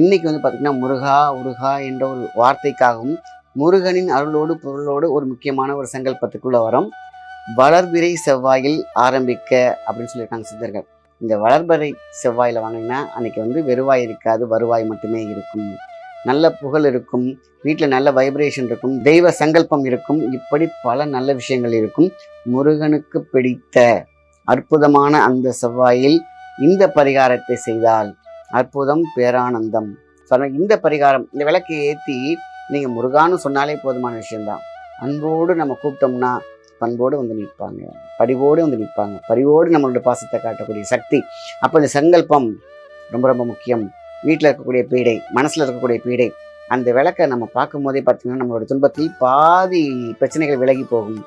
இன்னைக்கு வந்து பார்த்திங்கன்னா முருகா உருகா என்ற ஒரு வார்த்தைக்காகவும் முருகனின் அருளோடு பொருளோடு ஒரு முக்கியமான ஒரு சங்கல்பத்துக்குள்ள வரும். வளர்பிறை செவ்வாயில் ஆரம்பிக்க அப்படின்னு சொல்லியிருக்காங்க சித்தர்கள். இந்த வளர்பிறை செவ்வாயில் வாங்கினீங்கன்னா அன்னைக்கு வந்து வெறுவாய் இருக்காது வருவாய் மட்டுமே இருக்கும். நல்ல புகழ் இருக்கும் வீட்டில் நல்ல வைப்ரேஷன் இருக்கும் தெய்வ சங்கல்பம் இருக்கும் இப்படி பல நல்ல விஷயங்கள் இருக்கும். முருகனுக்கு பிடித்த அற்புதமான அந்த செவ்வாயில் இந்த பரிகாரத்தை செய்தால் அற்புதம் பேரானந்தம். சொன்ன இந்த பரிகாரம் இந்த விளக்கை ஏற்றி நீங்கள் முருகான்னு சொன்னாலே போதுமான விஷயம்தான். அன்போடு நம்ம கூப்பிட்டோம்னா பண்போடு வந்து நிற்பாங்க படிவோடு வந்து நிற்பாங்க பரிவோடு நம்மளோட பாசத்தை காட்டக்கூடிய சக்தி. அப்போ இந்த சங்கல்பம் ரொம்ப ரொம்ப முக்கியம். வீட்டில் இருக்கக்கூடிய பீடை மனசில் இருக்கக்கூடிய பீடை அந்த விளக்கை நம்ம பார்க்கும்போதே பார்த்திங்கன்னா பார்த்தீங்கன்னா நம்மளோட துன்பத்தில் பாதி பிரச்சனைகள் விலகி போகும்.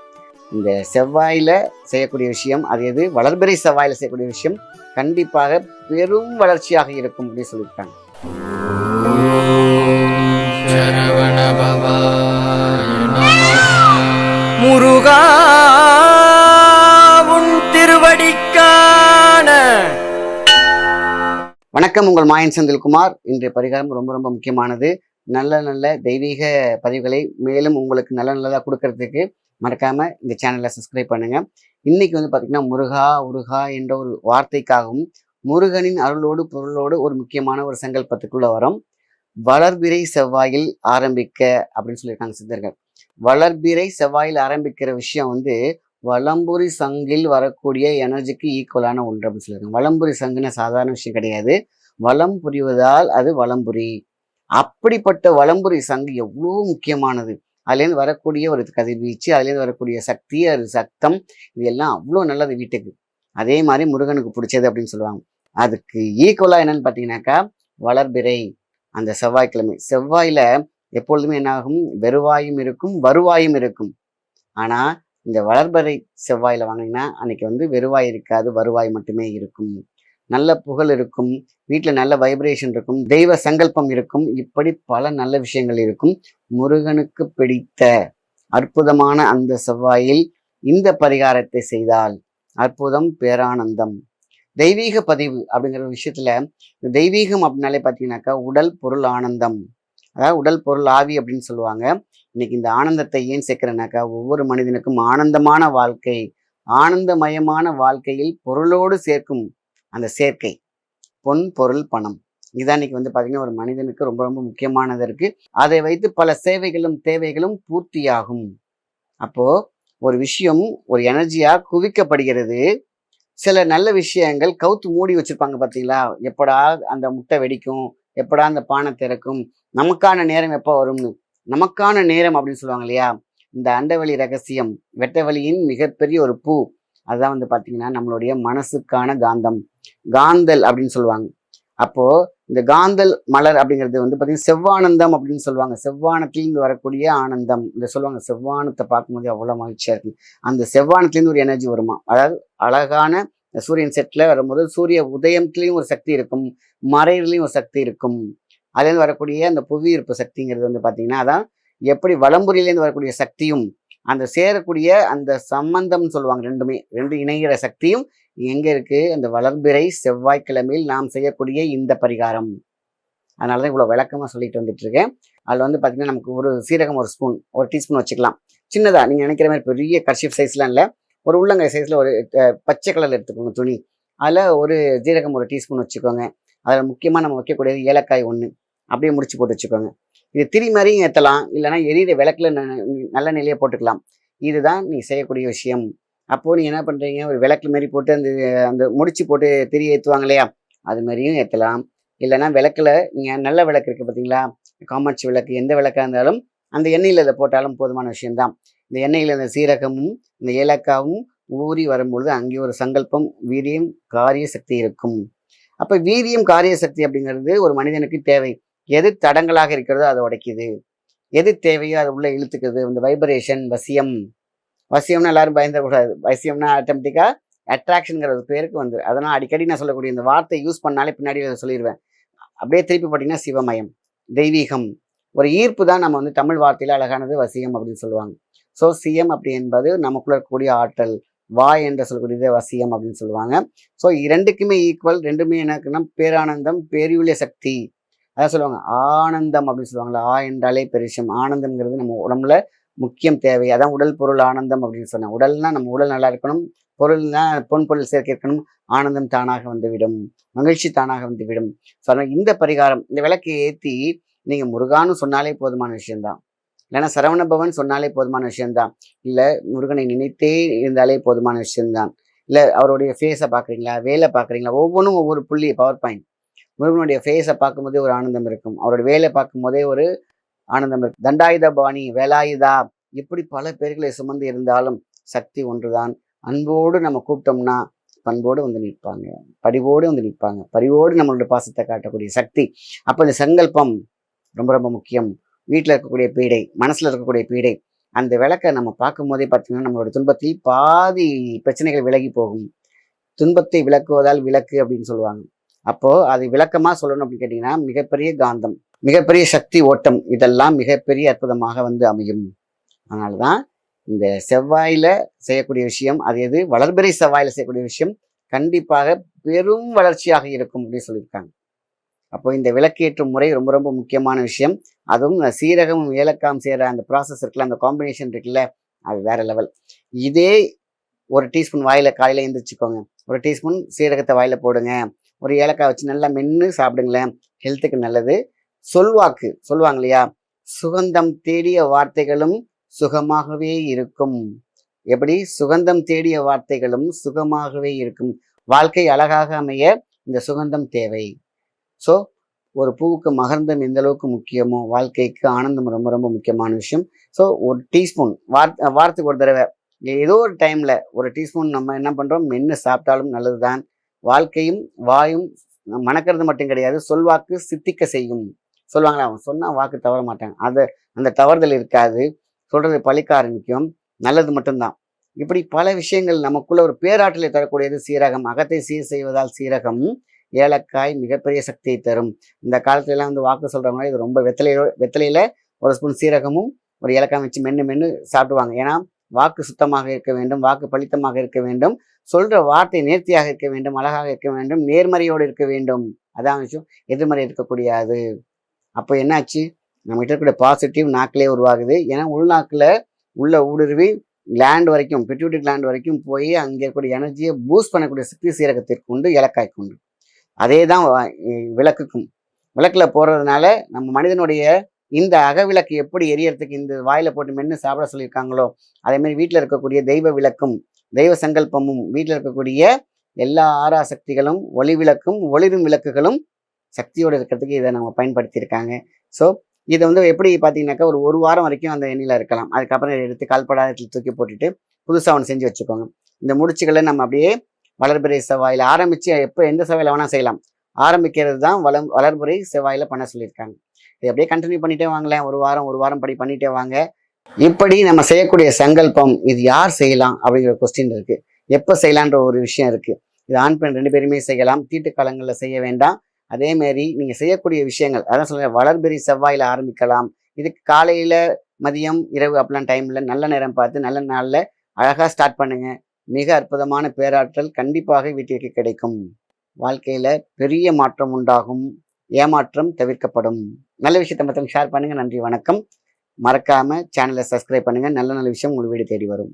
இந்த செவ்வாயில் செய்யக்கூடிய விஷயம் அது எது? வளர்பிறை செவ்வாயில் செய்யக்கூடிய விஷயம் கண்டிப்பாக பெரும் வளர்ச்சியாக இருக்கும் அப்படின்னு சொல்லியிருக்காங்க. முருகா உன் திருவடிக்கான. வணக்கம் உங்கள் மாயன் செந்தில்குமார். இன்றைய பரிகாரம் ரொம்ப ரொம்ப முக்கியமானது. நல்ல நல்ல தெய்வீக பதிவுகளை மேலும் உங்களுக்கு நல்ல நல்லதாக கொடுக்கறதுக்கு மறக்காமல் இந்த சேனலை சப்ஸ்கிரைப் பண்ணுங்கள் இன்னைக்கு வந்து பார்த்தீங்கன்னா முருகா உருகா என்ற ஒரு வார்த்தைக்காகவும் முருகனின் அருளோடு பொருளோடு ஒரு முக்கியமான ஒரு சங்கல்பத்துக்குள்ள வரும். வளர்பிறை செவ்வாயில் ஆரம்பிக்க அப்படின்னு சொல்லியிருக்காங்க சித்தர்கள். வளர்பிறை செவ்வாயில் ஆரம்பிக்கிற விஷயம் வந்து வலம்புரி சங்கில் வரக்கூடிய எனர்ஜிக்கு ஈக்குவலான ஒன்று அப்படின்னு சொல்லியிருக்காங்க. வலம்புரி சங்குன்னு சாதாரண விஷயம் கிடையாது. வளம் புரிவதால் அது வலம்புரி. அப்படிப்பட்ட வலம்புரி சங்கு எவ்வளோ முக்கியமானது. அதுலேருந்து வரக்கூடிய ஒரு கதிர்வீச்சு அதுலேருந்து வரக்கூடிய சக்தி அது சத்தம் இது எல்லாம் அவ்வளோ நல்லது வீட்டுக்கு. அதே மாதிரி முருகனுக்கு பிடிச்சது அப்படின்னு சொல்லுவாங்க. அதுக்கு ஈக்குவலாக என்னன்னு பார்த்தீங்கன்னாக்கா வளர்பிறை அந்த செவ்வாய்க்கிழமை. செவ்வாயில எப்பொழுதுமே என்னாகும்? வெறுவாயும் இருக்கும் வருவாயும் இருக்கும். ஆனா இந்த வளர்பறை செவ்வாயில் வாங்கினீங்கன்னா அன்னைக்கு வந்து வெறுவாய் இருக்காது வருவாய் மட்டுமே இருக்கும். நல்ல புகழ் இருக்கும் வீட்டில் நல்ல வைப்ரேஷன் இருக்கும் தெய்வ சங்கல்பம் இருக்கும் இப்படி பல நல்ல விஷயங்கள் இருக்கும். முருகனுக்கு பிடித்த அற்புதமான அந்த செவ்வாயில் இந்த பரிகாரத்தை செய்தால் அற்புதம் பேரானந்தம். தெய்வீக பதிவு அப்படிங்கிற விஷயத்துல தெய்வீகம் அப்படின்னாலே பார்த்தீங்கன்னாக்கா உடல் பொருள் ஆனந்தம். அதாவது உடல் பொருள் ஆவி அப்படின்னு சொல்லுவாங்க. இன்னைக்கு இந்த ஆனந்தத்தை ஏன் சேர்க்கிறேன்னாக்கா ஒவ்வொரு மனிதனுக்கும் ஆனந்தமான வாழ்க்கை ஆனந்தமயமான வாழ்க்கையில் பொருளோடு சேர்க்கும் அந்த சேர்க்கை. பொன் பொருள் பணம். இதான் இன்னைக்கு வந்து பார்த்தீங்கன்னா ஒரு மனிதனுக்கு ரொம்ப ரொம்ப முக்கியமானது இருக்கு. அதை வைத்து பல சேவைகளும் தேவைகளும் பூர்த்தியாகும். அப்போ ஒரு விஷயம் ஒரு எனர்ஜியா குவிக்கப்படுகிறது. சில நல்ல விஷயங்கள் கவுத்து மூடி வச்சிருப்பாங்க பார்த்தீங்களா எப்படா அந்த முட்டை வெடிக்கும்? எப்படா அந்த பானை திறக்கும்? நமக்கான நேரம் எப்போ வரும்னு? நமக்கான நேரம் அப்படின்னு சொல்லுவாங்க இல்லையா? இந்த அண்டவெளி ரகசியம் வெட்டவெளியின் மிகப்பெரிய ஒரு பூ. அதுதான் வந்து பார்த்தீங்கன்னா நம்மளுடைய மனசுக்கான காந்தம். காந்தல் அப்படின்னு சொல்லுவாங்க. அப்போ இந்த காந்தல் மலர் அப்படிங்கிறது வந்து பார்த்தீங்கன்னா செவ்வானந்தம் அப்படின்னு சொல்லுவாங்க. செவ்வானத்திலிருந்து வரக்கூடிய ஆனந்தம். இந்த சொல்லுவாங்க. செவ்வானத்தை பார்க்கும்போது அவ்வளோ மகிழ்ச்சியா இருக்கு. அந்த செவ்வானத்துலேருந்து ஒரு எனர்ஜி வருமா? அதாவது அழகான சூரியன் செட்ல வரும்போது சூரிய உதயத்துலேயும் ஒரு சக்தி இருக்கும். மறையிலையும் ஒரு சக்தி இருக்கும். அதுலேருந்து வரக்கூடிய அந்த புவி ஈர்ப்பு சக்திங்கிறது வந்து பார்த்தீங்கன்னா அதான் எப்படி வளம்புரியிலேருந்து வரக்கூடிய சக்தியும் அந்த சேரக்கூடிய அந்த சம்பந்தம்னு சொல்லுவாங்க ரெண்டுமே. ரெண்டு இணைகிற சக்தியும் எங்கே இருக்குது அந்த வளர்பிறை செவ்வாய்க்கிழமையில் நாம் செய்யக்கூடிய இந்த பரிகாரம். அதனால தான் இவ்வளோ விளக்கமாக சொல்லிட்டு வந்துட்டுருக்கேன். அதில் வந்து பார்த்திங்கன்னா நமக்கு ஒரு சீரகம் ஒரு ஸ்பூன் ஒரு டீஸ்பூன் வச்சுக்கலாம். சின்னதாக நீங்கள் நினைக்கிற மாதிரி பெரிய கர்ஷிப் சைஸ்லாம் இல்லை. ஒரு உள்ளங்கை சைஸில் ஒரு பச்சை கலரில் எடுத்துக்கோங்க துணி. அதில் ஒரு ஜீரகம் ஒரு டீஸ்பூன் வச்சுக்கோங்க. அதில் முக்கியமாக நம்ம வைக்கக்கூடியது ஏலக்காய் ஒன்று. அப்படியே முடிச்சு போட்டு வச்சுக்கோங்க. இது திரி மாதிரியும் ஏற்றலாம். இல்லைன்னா எரியிற விளக்குல ந- நல்ல நிலையை போட்டுக்கலாம். இதுதான் நீ செய்யக்கூடிய விஷயம். அப்போது நீங்கள் என்ன பண்ணுறீங்க ஒரு விளக்கு மாரி போட்டு அந்த அந்த முடிச்சு போட்டு திரி ஏற்றுவாங்க இல்லையா? அது மாதிரியும் ஏற்றலாம் இல்லைன்னா விளக்கில் நீங்கள் நல்ல விளக்கு இருக்குது பார்த்தீங்களா காமாட்சி விளக்கு எந்த விளக்காக இருந்தாலும் அந்த எண்ணெயில் அதை போட்டாலும் போதுமான விஷயம்தான். இந்த எண்ணெயில் அந்த சீரகமும் இந்த ஏலக்காவும் ஊறி வரும்பொழுது அங்கே ஒரு சங்கல்பம் வீரியம் காரிய சக்தி இருக்கும். அப்போ வீரியம் காரிய சக்தி அப்படிங்கிறது ஒரு மனிதனுக்கு தேவை. எது தடங்களாக இருக்கிறதோ அதை உடைக்குது. எது தேவையோ அதை உள்ளே இழுத்துக்குது. இந்த வைப்ரேஷன் வசியம். வசியம்னா எல்லாரும் பயந்துடக்கூடாது. வசியம்னா ஆட்டோமேட்டிக்காக அட்ராக்ஷனுங்கிற ஒரு பேருக்கு வந்து அதனால் அடிக்கடி நான் சொல்லக்கூடிய இந்த வார்த்தை யூஸ் பண்ணாலே பின்னாடி அதை சொல்லிடுவேன் அப்படியே திருப்பி பார்த்தீங்கன்னா சிவமயம் தெய்வீகம். ஒரு ஈர்ப்பு தான் நம்ம வந்து தமிழ் வார்த்தையில் அழகானது வசியம் அப்படின்னு சொல்லுவாங்க. ஸோ சிஎம் அப்படி என்பது நமக்குள்ள இருக்கக்கூடிய ஆற்றல் வாய் என்று சொல்லக்கூடியது வசியம் அப்படின்னு சொல்லுவாங்க. ஸோ இரண்டுக்குமே ஈக்குவல் ரெண்டுமே எனக்குன்னா பேரானந்தம் பேரியுள்ள சக்தி. அதான் சொல்லுவாங்க ஆனந்தம் அப்படின்னு சொல்லுவாங்கல்ல ஆ என்றாலே பெரிசம் ஆனந்தம்ங்கிறது நம்ம உடம்புல முக்கியம் தேவை. அதான் உடல் பொருள் ஆனந்தம் அப்படின்னு சொன்னேன். உடல்னா நம்ம உடல் நல்லா இருக்கணும். பொருள்னா பொன் பொருள் சேர்க்க இருக்கணும். ஆனந்தம் தானாக வந்துவிடும். மகிழ்ச்சி தானாக வந்துவிடும். ஸோ இந்த பரிகாரம் இந்த விளக்கை ஏற்றி நீங்கள் முருகான்னு சொன்னாலே போதுமான விஷயம்தான். இல்லைன்னா சரவணபவன் சொன்னாலே போதுமான விஷயம்தான். இல்லை முருகனை நினைத்தே இருந்தாலே போதுமான விஷயம்தான். இல்லை அவருடைய ஃபேஸை பார்க்குறீங்களா? வேலை பார்க்குறீங்களா? ஒவ்வொன்றும் ஒவ்வொரு புள்ளி பவர் பாயிண்ட் முருகனுடைய ஃபேஸை பார்க்கும்போதே ஒரு ஆனந்தம் இருக்கும். அவரோட வேலை பார்க்கும்போதே ஒரு ஆனந்தம். நம்ம தண்டாயுத பாணி வேலாயுதா இப்படி பல பேர்களை சுமந்து இருந்தாலும் சக்தி ஒன்றுதான். அன்போடு நம்ம கூப்பிட்டோம்னா பண்போடு வந்து நிற்பாங்க. படிவோடு வந்து நிற்பாங்க. பரிவோடு நம்மளோட பாசத்தை காட்டக்கூடிய சக்தி. அப்போ இந்த சங்கல்பம் ரொம்ப ரொம்ப முக்கியம். வீட்டில் இருக்கக்கூடிய பீடை மனசில் இருக்கக்கூடிய பீடை அந்த விளக்கை நம்ம பார்க்கும் போதே பார்த்தீங்கன்னா நம்மளோட துன்பத்தில் பாதி பிரச்சனைகள் விலகி போகும். துன்பத்தை விளக்குவதால் விளக்கு அப்படின்னு சொல்லுவாங்க. அப்போது அது விளக்கமாக சொல்லணும் அப்படின்னு கேட்டிங்கன்னா மிகப்பெரிய காந்தம். மிகப்பெரிய சக்தி ஓட்டம் இதெல்லாம் மிகப்பெரிய அற்புதமாக வந்து அமையும். அதனாலதான் இந்த செவ்வாயில செய்யக்கூடிய விஷயம் அது எது? வளர்பிறை செவ்வாயில செய்யக்கூடிய விஷயம் கண்டிப்பாக பெரும் வளர்ச்சியாக இருக்கும் அப்படின்னு சொல்லியிருக்காங்க. அப்போ இந்த விளக்கேற்றும் முறை ரொம்ப ரொம்ப முக்கியமான விஷயம். அதுவும் சீரகமும் ஏலக்காம் செய்கிற அந்த ப்ராசஸ் இருக்குல்ல அந்த காம்பினேஷன் இருக்குல்ல அது வேற லெவல் இதே ஒரு டீஸ்பூன் வாயில காலையில் எழுந்திரிச்சுக்கோங்க ஒரு டீஸ்பூன் சீரகத்தை வாயில போடுங்க. ஒரு ஏலக்காய் வச்சு நல்லா மென்று சாப்பிடுங்களேன். ஹெல்த்துக்கு நல்லது. சொல்வாக்கு சொல்லுவாங்க இல்லையா சுகந்தம் தேடிய வார்த்தைகளும் சுகமாகவே இருக்கும். எப்படி? சுகந்தம் தேடிய வார்த்தைகளும் சுகமாகவே இருக்கும். வாழ்க்கை அழகாக அமைய இந்த சுகந்தம் தேவை. ஸோ ஒரு பூவுக்கு மகர்ந்தம் எந்த அளவுக்கு முக்கியமோ வாழ்க்கைக்கு ஆனந்தம் ரொம்ப ரொம்ப முக்கியமான விஷயம். ஸோ ஒரு டீஸ்பூன் வார்த்தை வாரத்துக்கு ஒரு தடவை. ஏதோ ஒரு டைமில் ஒரு டீஸ்பூன் நம்ம என்ன பண்ணுறோம் மென்று சாப்பிட்டாலும் நல்லதுதான். வாழ்க்கையும் வாயும் மணக்கிறது மட்டும் கிடையாது சொல்வாக்கு சித்திக்க செய்யும். சொல்லுவாங்களா அவன் சொன்னால் வாக்கு தவற மாட்டாங்க அதை அந்த தவறுதல் இருக்காது. சொல்கிறது பழிக்க ஆரம்பிக்கும் நல்லது மட்டும்தான். இப்படி பல விஷயங்கள் நமக்குள்ள ஒரு பேராற்றலை தரக்கூடியது சீரகம். அகத்தை சீர் செய்வதால் சீரகம் ஏலக்காய் மிகப்பெரிய சக்தியை தரும். இந்த காலத்துலலாம் வந்து வாக்கு சொல்கிறவங்க இது ரொம்ப வெத்தலையோ வெத்தலையில் ஒரு ஸ்பூன் சீரகமும் ஒரு ஏலக்காய் வச்சு மென்று மென்று சாப்பிடுவாங்க. ஏன்னா வாக்கு சுத்தமாக இருக்க வேண்டும் வாக்கு பளித்தமாக இருக்க வேண்டும். சொல்கிற வார்த்தை நேர்த்தியாக இருக்க வேண்டும் அழகாக இருக்க வேண்டும் நேர்மறையோடு இருக்க வேண்டும். அதான் விஷயம். எதிர்மறை இருக்கக்கூடியது. அப்போ என்னாச்சு? நம்மகிட்ட இருக்கக்கூடிய பாசிட்டிவ் நாக்கிலே உருவாகுது. ஏன்னா உள்நாக்கில் உள்ள ஊடுருவி கிளாண்ட் வரைக்கும் பெட்யூட்டி கிளாண்ட் வரைக்கும் போய் அங்கே இருக்கக்கூடிய எனர்ஜியை பூஸ்ட் பண்ணக்கூடிய சக்தி சீரகத்திற்கு உண்டு இலக்காய் கொண்டு. அதே தான் விளக்குக்கும். விளக்கில் போடுறதுனால நம்ம மனிதனுடைய இந்த அகவிளக்கு எப்படி எரியறதுக்கு இந்த வாயில் போட்டு மென்று சாப்பிட சொல்லியிருக்காங்களோ அதே மாதிரி வீட்டில் இருக்கக்கூடிய தெய்வ விளக்கும் தெய்வ சங்கல்பமும் வீட்டில் இருக்கக்கூடிய எல்லா ஆறா சக்திகளும் ஒளி விளக்கும் ஒளிரும் விளக்குகளும் சக்தியோடு இருக்கிறதுக்கு இதை நம்ம பயன்படுத்தியிருக்காங்க. ஸோ இதை வந்து எப்படி பார்த்தீங்கன்னாக்கா ஒரு ஒரு வாரம் வரைக்கும் அந்த எண்ணில் இருக்கலாம். அதுக்கப்புறம் இதை எடுத்து கால்படாதத்தில் தூக்கி போட்டுட்டு புதுசாக ஒன்று செஞ்சு வச்சுக்கோங்க. இந்த முடிச்சுகளை நம்ம அப்படியே வளர்பிறை செவ்வாயில் ஆரம்பித்து எப்போ எந்த செவ்வாயில் வேணால் செய்யலாம். ஆரம்பிக்கிறது தான் வளம் வளர்புறை செவ்வாயில் பண்ண சொல்லியிருக்காங்க. இதை அப்படியே கண்டினியூ பண்ணிட்டே வாங்களேன். ஒரு வாரம் ஒரு வாரம் படி பண்ணிட்டே வாங்க. இப்படி நம்ம செய்யக்கூடிய சங்கல்பம் இது யார் செய்யலாம் அப்படிங்கிற கொஸ்டின் இருக்குது எப்போ செய்யலான்ற ஒரு விஷயம் இருக்குது இது ஆண் பெண் ரெண்டு பேருமே செய்யலாம். தீட்டு காலங்களில் செய்ய வேண்டாம். அதே மாதிரி நீங்க செய்யக்கூடிய விஷயங்கள் அதான் சொல்கிறேன் வளர்பெறி செவ்வாயில ஆரம்பிக்கலாம். இதுக்கு காலையில மதியம் இரவு அப்படிலாம் டைம்ல நல்ல நேரம் பார்த்து நல்ல நாள்ல அழகா ஸ்டார்ட் பண்ணுங்க. மிக அற்புதமான பேராற்றல் கண்டிப்பாக வீட்டிற்கு கிடைக்கும். வாழ்க்கையில பெரிய மாற்றம் உண்டாகும். ஏமாற்றம் தவிர்க்கப்படும். நல்ல விஷயத்தை மற்றவங்க ஷேர் பண்ணுங்க. நன்றி வணக்கம். மறக்காம சேனலை சப்ஸ்கிரைப் பண்ணுங்க. நல்ல நல்ல விஷயம் உங்களுக்கு வீடு தேடி வரும்.